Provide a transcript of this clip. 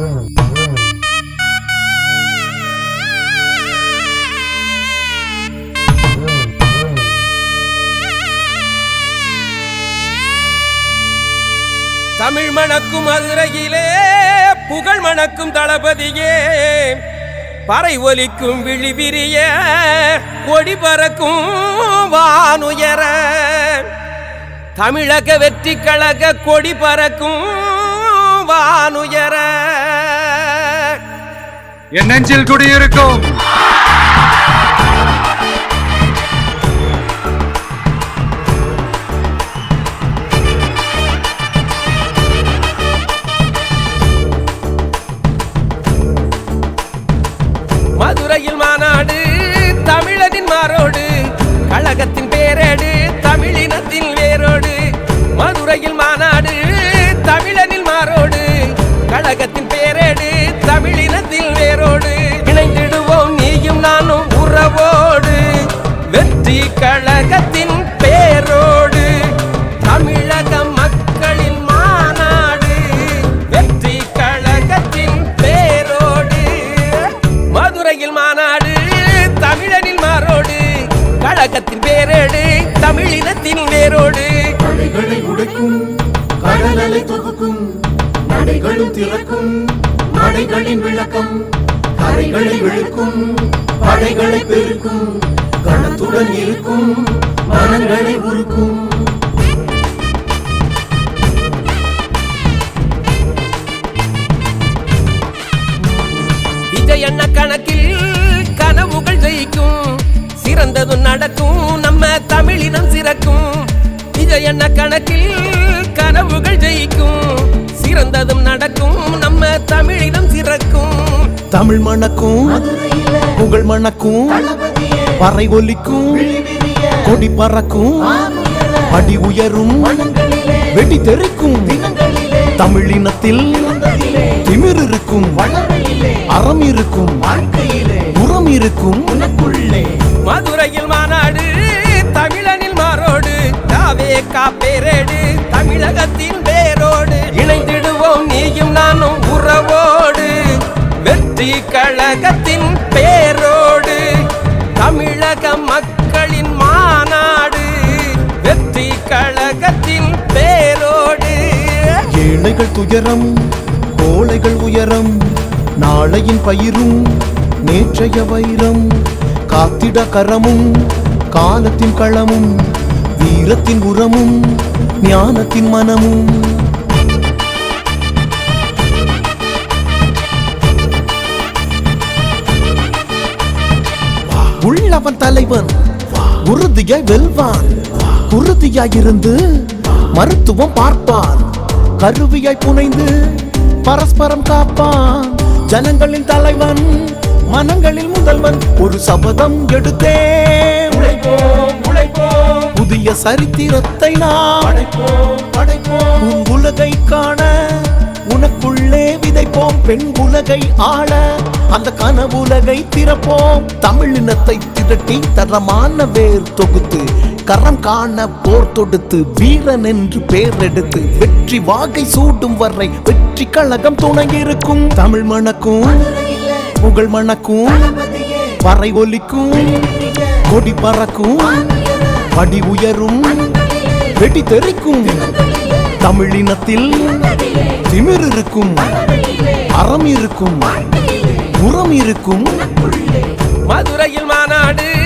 தமிழ் மணக்கும் மதுரையிலே புகழ் மணக்கும் தளபதியே பறை ஒலிக்கும் விழிவிரிய கொடி பறக்கும் வானுயர. தமிழக வெற்றி கழக கொடி பறக்கும் வானுயர. என் நெஞ்சில் குடியிருக்கும். மதுரையில் மாநாடு தமிழனின் மாரோடு கழகத்தின் பேரோடு தமிழக மக்களின் மாநாடு வெற்றி கழகத்தின் பேரோடு மதுரையில் மாநாடு தமிழனின் மாரோடு கழகத்தின் பேரோடு தமிழினத்தின் வேரோடு. அலைகளை உடைக்கும் கடலலை தொகுக்கும் நடைகளும் திறக்கும் நடைகளின் விளக்கம் கரைகளை விழுக்கும் படைகளை பெருக்கும் கணத்துடன் இருக்கும் மனங்களை உருக்கும். விஜய் அண்ண கணக்கில் கனவுகள் ஜெயிக்கும். சிறந்ததும் நடக்கும் நம்ம தமிழினம் சிறக்கும். விஜய் அண்ண கணக்கில் கனவுகள் ஜெயிக்கும். சிறந்ததும் நடக்கும் நம்ம தமிழினம் சிறக்கும். தமிழ் மணக்கும் புகழ் மணக்கும் பறை ஒலிக்கும் கொடி பறக்கும் படி உயரும் வெடி தெறிக்கும். தமிழினத்தில் திமிர் இருக்கும் அறம் இருக்கும் உரம் இருக்கும். மதுரையில் மாநாடு தமிழனில் மாறோடு தாவே காப்பேரேடு தமிழகத்தின் வேரோடு. இணைந்திடுவோம் நீயும் நானும் உறவோடு வெற்றி கழகத்தின் பேர் தமிழக மக்களின் மாநாடு வெற்றி கழகத்தின் பேரோடு. ஏழைகள் துயரம் கோழைகள் உயரம் நாளையின் பயிரும் நேற்றைய வைரம். காத்திட கரமும் காலத்தின் களமும் வீரத்தின் உரமும் ஞானத்தின் மனமும். உள்ளவன் தலைவன் உறுதியாய் வெல்வான். உறுதியாயிருந்து மருத்துவம் பார்ப்பான். கருவியாய் புனைந்து பரஸ்பரம் காப்பான். ஜனங்களின் தலைவன் மனங்களில் முதல்வன். ஒரு சபதம் எடுத்தே உழைப்போம் புதிய சரித்திரத்தை நாம் படைப்போம் உன் உலகை காண உனக்குள்ளே விதைப்போம். பெண் உலகை ஆள அந்த கனவுலகை திறப்போம். தமிழினத்தை திரட்டி தரமான வேர் தொகுத்து கரம் காண போர் தொடுத்து வீரன் என்று பேர் எடுத்து வெற்றி வாகை சூடும் வரை வெற்றி கழகம் துணை இருக்கும். தமிழ் மணக்கும் புகழ் மணக்கும் பறை ஒலிக்கும் கொடி பறக்கும் படி உயரும் வெடி தெறிக்கும். தமிழினத்தில் திமிர் இருக்கும் அறம் இருக்கும். புறம் இருக்கும். மதுரையில் மாநாடு.